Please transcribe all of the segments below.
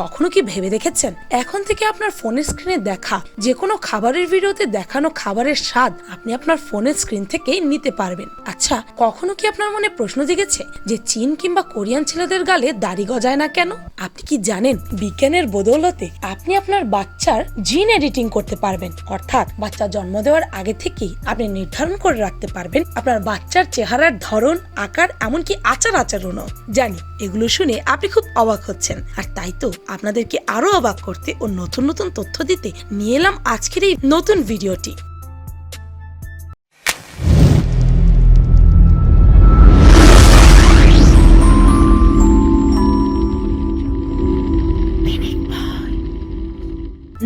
কখনো কি ভেবে দেখেছেন? এখন থেকে আপনার ফোনের স্ক্রিনে দেখা যে কোনো খাবারের ভিডিওতে দেখানো খাবারের স্বাদ আপনি আপনার ফোনের স্ক্রিন থেকেই নিতে পারবেন। আচ্ছা কখনো কি আপনার মনে প্রশ্ন জেগেছে যে চীন কিংবা কোরিয়ান ছেলেদের গালে দাড়ি গজায় না কেন? আপনি কি জানেন বিজ্ঞানের বদৌলতে আপনি আপনার বাচ্চার জিন এডিটিং করতে পারবেন, অর্থাৎ বাচ্চা জন্ম দেওয়ার আগে থেকেই আপনি নির্ধারণ করে রাখতে পারবেন আপনার বাচ্চার চেহারার ধরন, আকার, এমনকি আচার আচরণও জানি, এগুলো শুনে আপনি খুব অবাক হচ্ছেন, আর তাই তো আপনাদেরকে আরও অবাক করতে ও নতুন নতুন তথ্য দিতে নিয়ে এলাম আজকের এই নতুন ভিডিওটি।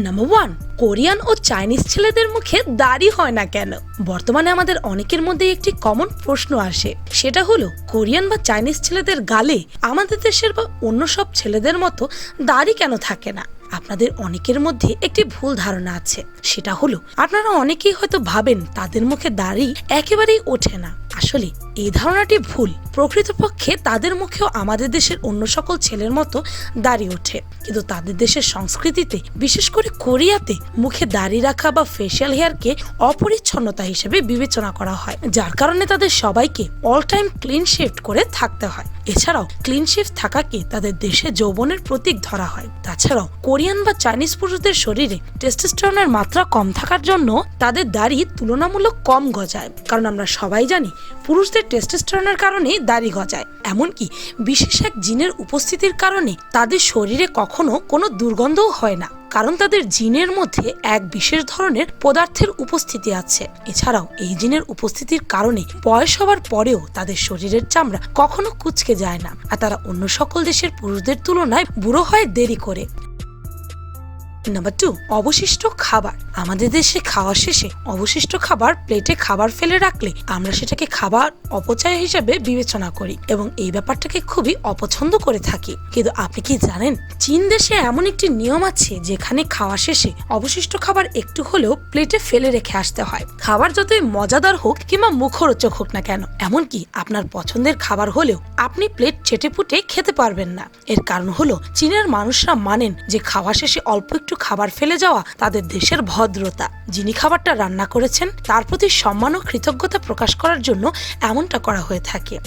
নাম্বার ওয়ান কোরিয়ান ও চাইনিজ ছেলেদের মুখে দাড়ি হয় না কেন? বর্তমানে আমাদের অনেকের মধ্যে একটি কমন প্রশ্ন আসে। সেটা হলো, কোরিয়ান বা চাইনিজ ছেলেদের গালে আমাদের দেশের বা অন্য সব ছেলেদের মতো দাড়ি কেন থাকে না? আপনাদের অনেকের মধ্যে একটি ভুল ধারণা আছে। সেটা হলো, আপনারা অনেকেই হয়তো ভাবেন তাদের মুখে দাড়ি একেবারেই ওঠে না। আসলে এই ধারণাটি ভুল। প্রকৃতপক্ষে তাদের মুখেও আমাদের দেশের অন্য সকল ছেলের মতো দাড়ি ওঠে। কিন্তু তাদের দেশের সংস্কৃতিতে, বিশেষ করে কোরিয়াতে, মুখে দাড়ি রাখা বা ফেসিয়াল হেয়ারকে অপরিচ্ছন্নতা হিসেবে বিবেচনা করা হয়, যার কারণে তাদের সবাইকে অল টাইম ক্লিন শেভ করে থাকতে হয়। এছাড়াও ক্লিন শেভ থাকাকে তাদের দেশে যৌবনের প্রতীক ধরা হয়। তাছাড়াও কোরিয়ান বা চাইনিজ পুরুষদের শরীরে টেস্টোস্টেরনের মাত্রা কম থাকার জন্য তাদের দাড়ি তুলনামূলক কম গজায়। কারণ আমরা সবাই জানি, পুরুষদের টেস্টোস্টেরনের কারণে দাড়ি গজায়। এমনকি বিশেষ এক জিনের উপস্থিতির কারণে তাদের শরীরে কখনো কোনো দুর্গন্ধও হয় না। কারণ তাদের জিনের মধ্যে এক বিশেষ ধরনের পদার্থের উপস্থিতি আছে। এছাড়াও এই জিনের উপস্থিতির কারণে বয়স হওয়ার পরেও তাদের শরীরের চামড়া কখনো কুচকে যায় না। আর তারা অন্য সকল দেশের পুরুষদের তুলনায় বুড়ো হয় দেরি করে। নাম্বার টু অবশিষ্ট খাবার। আমাদের দেশে খাওয়া শেষে অবশিষ্ট খাবার প্লেটে খাবার ফেলে রাখলে আমরা সেটাকে খাবার অপচয় হিসেবে বিবেচনা করি এবং এই ব্যাপারটাকে খুবই অপছন্দ করে থাকি। কিন্তু আপনি কি জানেন, চীন দেশে এমন একটি নিয়ম আছে যেখানে খাওয়া শেষে অবশিষ্ট খাবার একটু হলেও প্লেটে ফেলে রেখে আসতে হয়। খাবার যতই মজাদার হোক কিংবা মুখরোচক হোক না কেন, এমনকি আপনার পছন্দের খাবার হলেও আপনি প্লেট চেটে পুটে খেতে পারবেন না। এর কারণ হলো, চীনের মানুষরা মানেন যে খাওয়া শেষে অল্প একটু খাবার ফেলে যাওয়া তাদের দেশের ভদ্রতা। যিনি খাবারটা রান্না করেছেন, তার প্রতি সম্মান ও কৃতজ্ঞতা প্রকাশ করার জন্য এমনটা করা হয়ে থাকে।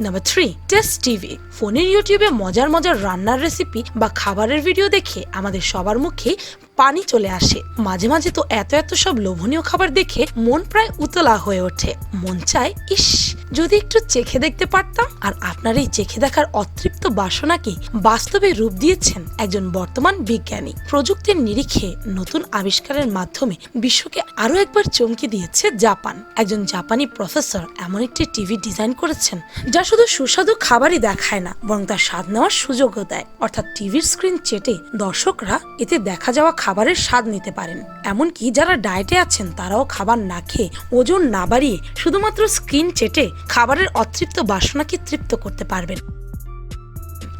নাম্বার থ্রি টেস্ট টিভি ফোনের ইউটিউবে মজার মজার রান্নার রেসিপি বা খাবারের ভিডিও দেখে আমাদের সবার মুখে পানি চলে আসে। মাঝে মাঝে তো এত এত সব লোভনীয় খাবার দেখে মন প্রায় উতলা হয়ে ওঠে। মন চায়, ইস, যদি একটু চেখে দেখতে পারতাম। আর আপনার এই চেখে দেখার অতৃপ্ত বাসনাকে বাস্তবে রূপ দিয়েছেন একজন বর্তমান বিজ্ঞানী। প্রযুক্তির নিরিখে নতুন আবিষ্কারের মাধ্যমে বিশ্বকে আরও একবার চমকে দিয়েছে জাপান। একজন জাপানি প্রফেসর এমন একটি টিভি ডিজাইন করেছেন যা শুধু সুস্বাদু খাবারই দেখায় না, বরং তার স্বাদ নেওয়ার সুযোগও দেয়। অর্থাৎ টিভির স্ক্রিন চেটে দর্শকরা এতে দেখা যাওয়া খাবারের স্বাদ নিতে পারেন। এমনকি যারা ডায়েটে আছেন, তারাও খাবার না খেয়ে ওজন না বাড়িয়ে শুধুমাত্র স্ক্রিন চেটে খাবারের অতৃপ্ত বাসনাকে তৃপ্ত করতে পারবেন।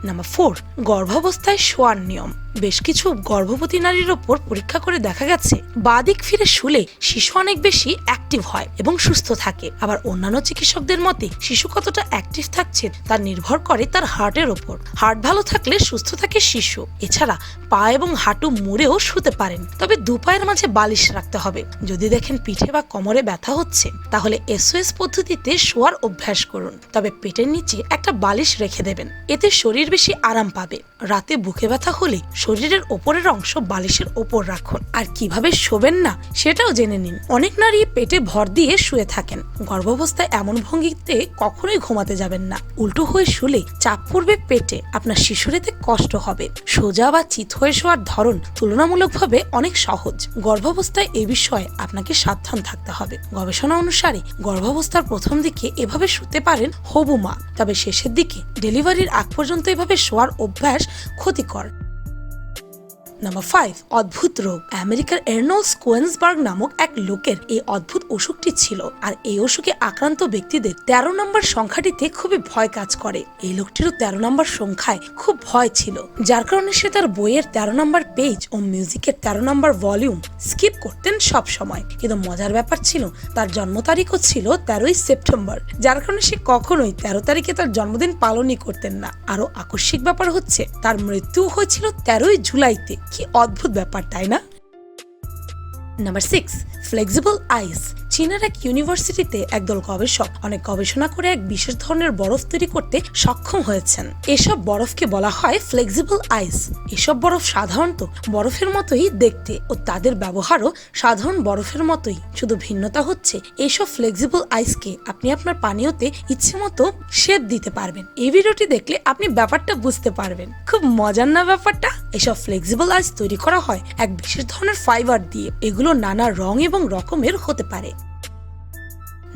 নাম্বার ফোর, গর্ভাবস্থায় শোয়ার নিয়ম। বেশ কিছু গর্ভবতী নারীর ওপর পরীক্ষা করে দেখা গেছে বাদিক ফিরে শুলে শিশু অনেক বেশি অ্যাক্টিভ হয় এবং সুস্থ থাকে। আবার অন্যান্য চিকিৎসকদের মতে, শিশু কতটা অ্যাক্টিভ থাকছে তা নির্ভর করে তার হার্টের ওপর। হার্ট ভালো থাকলে সুস্থ থাকে শিশু। এছাড়া পা এবং হাঁটু মুড়েও শুতে পারেন। তবে দু পায়ের মাঝে বালিশ রাখতে হবে। যদি দেখেন পিঠে বা কোমরে ব্যথা হচ্ছে, তাহলে এসওএস পদ্ধতিতে শোয়ার অভ্যাস করুন। তবে পেটের নিচে একটা বালিশ রেখে দেবেন। এতে শরীর বেশি আরাম পাবে। রাতে বুকে ব্যথা হলে শরীরের ওপরের অংশ বালিশের ওপর রাখুন। আর কীভাবে শোবেন না, সেটাও জেনে নিন। অনেক নারী পেটে ভর দিয়ে শুয়ে থাকেন। গর্ভাবস্থায় এমন ভঙ্গিতে কখনোই ঘুমাতে যাবেন না। উল্টো হয়ে শুলে চাপ পড়বে পেটে, আপনার শিশুর এতে কষ্ট হবে। সোজা বা চিত হয়ে শোয়ার ধরন তুলনামূলকভাবে অনেক সহজ। গর্ভাবস্থায় এ বিষয়ে আপনাকে সাবধান থাকতে হবে। গবেষণা অনুসারে গর্ভাবস্থার প্রথম দিকে এভাবে শুতে পারেন হবু মা। তবে শেষের দিকে ডেলিভারির আগ পর্যন্ত এভাবে শোয়ার অভ্যাস ক্ষতিকর। নাম্বার ফাইভ অদ্ভুত রোগ। আমেরিকার এর্নল্স কোয়েন্সবার্গ নামক এক লোকের এই অদ্ভুত অসুখটি ছিল, আর এই অসুখে আক্রান্ত ব্যক্তিদের তেরো নম্বর সংখ্যাটিতে খুবই ভয় কাজ করে। এই লোকটিরও তেরো নম্বর সংখ্যায় খুব ভয় ছিল, যার কারণে সে তার বইয়ের তেরো নম্বর পেজ ও মিউজিকের তেরো নম্বর ভলিউম স্কিপ করতেন সব সময়। কিন্তু মজার ব্যাপার ছিল, তার জন্ম তারিখও ছিল তেরোই সেপ্টেম্বর, যার কারণে সে কখনোই তেরো তারিখে তার জন্মদিন পালনই করতেন না। আরও আকস্মিক ব্যাপার হচ্ছে, তার মৃত্যু হয়েছিল তেরোই জুলাইতে। কি অদ্ভুত ব্যাপার তাই না নাম্বার সিক্স ফ্লেক্সিবল আইস চীনের এক ইউনিভার্সিটিতে একদল গবেষক অনেক গবেষণা করে এক বিশেষ ধরনের বরফ তৈরি করতে সক্ষম হয়েছেন। এসব বরফকে বলা হয় ফ্লেক্সিবল আইস এসব বরফ সাধারণত বরফের মতোই দেখতে ও তাদের ব্যবহারও সাধারণ বরফের মতোই। শুধু ভিন্নতা হচ্ছে এইসব ফ্লেক্সিবল আইসকে আপনি আপনার পানীয়তে ইচ্ছে মতো শেপ দিতে পারবেন। এই ভিডিওটি দেখলে আপনি ব্যাপারটা বুঝতে পারবেন। খুব মজার না ব্যাপারটা? এসব ফ্লেক্সিবল আইস তৈরি করা হয় এক বিশেষ ধরনের ফাইবার দিয়ে। এগুলো নানা রং এবং রকমের হতে পারে।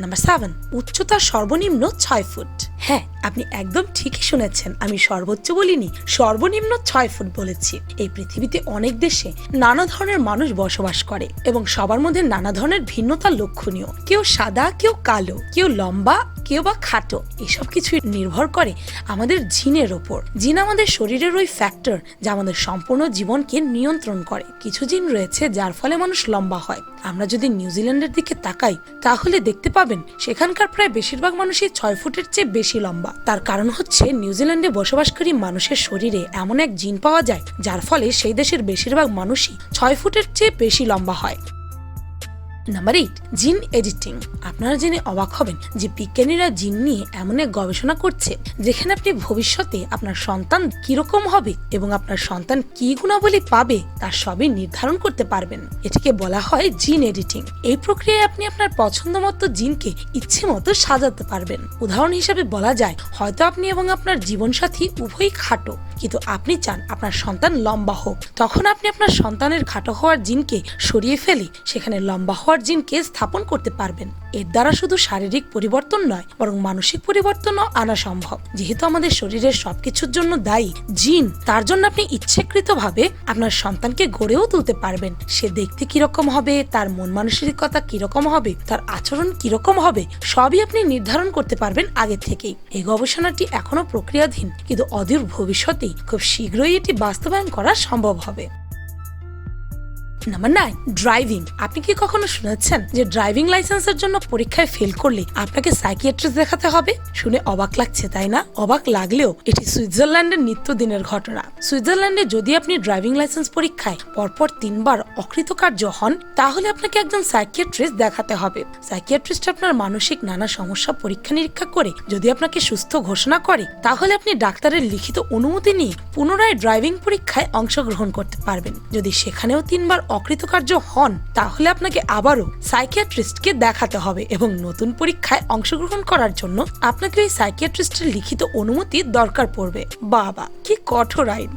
নাম্বার সেভেন উচ্চতা সর্বনিম্ন ছয় ফুট। হ্যাঁ আপনি একদম ঠিকই শুনেছেন, আমি সর্বোচ্চ বলিনি, সর্বনিম্ন ছয় ফুট বলেছি। এই পৃথিবীতে অনেক দেশে নানা ধরনের মানুষ বসবাস করে এবং সবার মধ্যে নানা ধরনের ভিন্নতা লক্ষণীয়। কেউ সাদা, কেউ কালো, কেউ লম্বা কেউ বা খাটো, এসব কিছু নির্ভর করে আমাদের জিনের ওপর। জিন আমাদের শরীরের ওই ফ্যাক্টর যা আমাদের সম্পূর্ণ জীবনকে নিয়ন্ত্রণ করে। কিছু জিন রয়েছে যার ফলে মানুষ লম্বা হয়। আমরা যদি নিউজিল্যান্ডের দিকে তাকাই, তাহলে দেখতে পাবেন সেখানকার প্রায় বেশিরভাগ মানুষই ছয় ফুটের চেয়ে বেশি লম্বা। তার কারণ হচ্ছে নিউজিল্যান্ডে বসবাসকারী মানুষের শরীরে এমন এক জিন পাওয়া যায়, যার ফলে সেই দেশের বেশিরভাগ মানুষই ছয় ফুটের চেয়ে বেশি লম্বা হয়। নাম্বার এইট জিন এডিটিং আপনারা জেনে অবাক হবেন যে বিজ্ঞানীরা জিন নিয়ে এমন এক গবেষণা করছে, যেখানে আপনি ভবিষ্যতে আপনার সন্তান কীরকম হবে এবং আপনার সন্তান কি গুণাবলী পাবে তার সবই নির্ধারণ করতে পারবেন। এটিকে বলা হয় জিন এডিটিং এই প্রক্রিয়ায় আপনি আপনার পছন্দ মতো জিনকে ইচ্ছে মতো সাজাতে পারবেন। উদাহরণ হিসেবে বলা যায়, হয়তো আপনি এবং আপনার জীবনসাথী উভয়ই খাটো, কিন্তু আপনি চান আপনার সন্তান লম্বা হোক। তখন আপনি আপনার সন্তানের খাটো হওয়ার জিনকে সরিয়ে ফেলে, সেখানে লম্বা হওয়ার জিনকে স্থাপন করতে পারবেন। এর দ্বারা শুধু শারীরিক পরিবর্তন নয়, বরং মানসিক পরিবর্তনও আনা সম্ভব। যেহেতু আমাদের শরীরের সবকিছুর জন্য দায়ী জিন, তার জন্য আপনি ইচ্ছাকৃতভাবে আপনার সন্তানকে গড়েও তুলতে পারবেন। সে দেখতে কীরকম হবে, তার মন মানসিকতা কীরকম হবে, তার আচরণ কীরকম হবে, সবই আপনি নির্ধারণ করতে পারবেন আগে থেকেই। এই গবেষণাটি এখনও প্রক্রিয়াধীন, কিন্তু অদূর ভবিষ্যতেই খুব শীঘ্রই এটি বাস্তবায়ন করা সম্ভব হবে। নাম্বার নাইন ড্রাইভিং আপনি কি কখনো শুনেছেন যে ড্রাইভিং লাইসেন্সের জন্য পরীক্ষায় ফেল করলে আপনাকে সাইকিয়াট্রিস্ট দেখাতে হবে? শুনে অবাক লাগছে, তাই না? অবাক লাগলেও এটি সুইজারল্যান্ডের নিত্যদিনের ঘটনা। সুইজারল্যান্ডে যদি আপনি ড্রাইভিং লাইসেন্স পরীক্ষায় পরপর তিনবার অকৃতকার্য হন, তাহলে আপনাকে একজন সাইকিয়াট্রিস্ট দেখাতে হবে। সাইকিয়াট্রিস্ট আপনার মানসিক নানা সমস্যা পরীক্ষা নিরীক্ষা করে যদি আপনাকে সুস্থ ঘোষণা করে, তাহলে আপনি ডাক্তারের লিখিত অনুমতি নিয়ে পুনরায় ড্রাইভিং পরীক্ষায় অংশগ্রহণ করতে পারবেন। যদি সেখানেও তিনবার অকৃতকার্য হন, তাহলে আপনাকে আবারও সাইকিয়াট্রিস্টকে দেখাতে হবে এবং নতুন পরীক্ষায় অংশগ্রহণ করার জন্য আপনাকে ওই সাইকিয়াট্রিস্টের লিখিত অনুমতি দরকার পড়বে। বাবা, কি কঠোর আইন।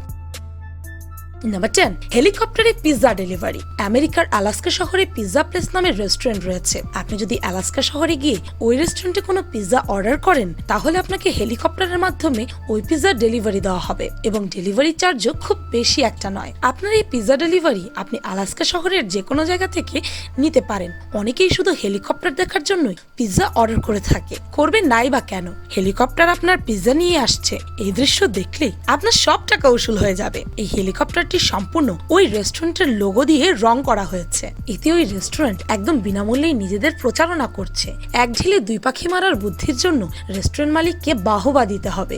নাম্বার টেন হেলিকপ্টারে পিৎজা ডেলিভারি আমেরিকার আলাস্কা শহরে পিৎজা প্লেস নামের রেস্টুরেন্ট রয়েছে। আপনি যদি আলাস্কা শহরে গিয়ে ওই রেস্টুরেন্টে কোনো পিৎজা অর্ডার করেন, তাহলে আপনাকে হেলিকপ্টারের মাধ্যমে ওই পিৎজা ডেলিভারি দেওয়া হবে। এবং ডেলিভারি চার্জও খুব বেশি একটা নয়। আপনার এই পিৎজা ডেলিভারি আপনি আলাস্কা শহরের যে কোনো জায়গা থেকে নিতে পারেন। অনেকেই শুধু হেলিকপ্টার দেখার জন্যই পিৎজা অর্ডার করে থাকে। করবে নাই বা কেন? হেলিকপ্টার আপনার পিৎজা নিয়ে আসছে। এই দৃশ্য দেখলেই আপনার সব টাকা উসুল হয়ে যাবে। এই হেলিকপ্টারটি সম্পূর্ণ ওই রেস্টুরেন্টের লোগো দিয়ে রং করা হয়েছে। এতে ওই রেস্টুরেন্ট একদম বিনামূল্যেই নিজেদের প্রচারণা করছে। এক ঢিলে দুই পাখি মারার বুদ্ধির জন্য রেস্টুরেন্ট মালিককে বাহবা দিতে হবে।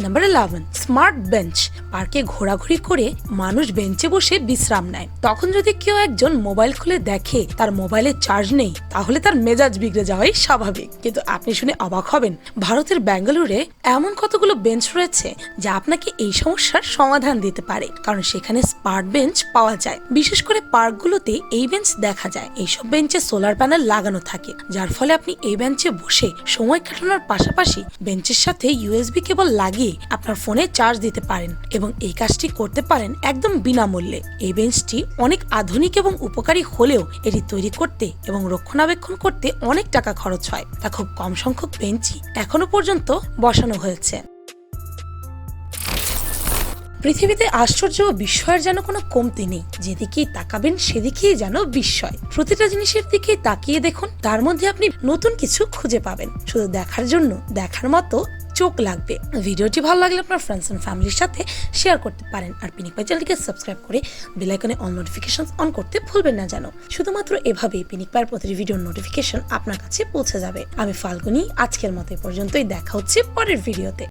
Number eleven smart bench. পার্কে ঘোরাঘুরি করে মানুষ বেঞ্চে বসে বিশ্রাম নেয়। তখন যদি কেউ একজন মোবাইল খুলে দেখে, তার মোবাইলে চার্জ নেই, তাহলে তার মেজাজ বিগড়ে যাওয়াই স্বাভাবিক। কিন্তু আপনি শুনে অবাক হবেন, ভারতের ব্যাঙ্গালোরে এমন কতগুলো বেঞ্চ রয়েছে, যা আপনাকে এই সমস্যার সমাধান দিতে পারে। কারণ সেখানে স্মার্ট বেঞ্চ পাওয়া যায়। বিশেষ করে পার্কগুলোতে এই বেঞ্চ দেখা যায়। এইসব বেঞ্চে সোলার প্যানেল লাগানো থাকে, যার ফলে আপনি এই বেঞ্চে বসে সময় কাটানোর পাশাপাশি বেঞ্চের সাথে ইউএসবি কেবল লাগিয়ে আপনার ফোনে চার্জ দিতে পারেন এবং এই কাজটি করতে পারেন একদম বিনামূল্যে। এই বেঞ্চটি অনেক আধুনিক এবং উপকারী হলেও এটি তৈরি করতে এবং রক্ষণাবেক্ষণ করতে অনেক টাকা খরচ হয়। তা খুব কম সংখ্যক বেঞ্চই এখনও পর্যন্ত বসানো হয়েছে। পৃথিবীতে আশ্চর্য ও বিস্ময়ের যেন কোনো কমতি নেই। যেদিকেই তাকাবেন সেদিকেই যেন বিস্ময়। প্রতিটা জিনিসের দিকে তাকিয়ে দেখুন, তার মধ্যে আপনি নতুন কিছু খুঁজে পাবেন। শুধু দেখার জন্য, দেখার মতো চোখ লাগবে। ভিডিওটি ভালো লাগলে আপনার ফ্রেন্ডস অ্যান্ড ফ্যামিলির সাথে শেয়ার করতে পারেন। আর পিনিক পাই চ্যানেলটিকে সাবস্ক্রাইব করে বেলাইকনে অল নোটিফিকেশন অন করতে ভুলবেন না যেন। শুধুমাত্র এভাবেই পিনিক পায়ের প্রতিটি ভিডিওর নোটিফিকেশন আপনার কাছে পৌঁছে যাবে। আমি ফাল্গুনি, আজকের মতো পর্যন্তই। দেখা হচ্ছে পরের ভিডিওতে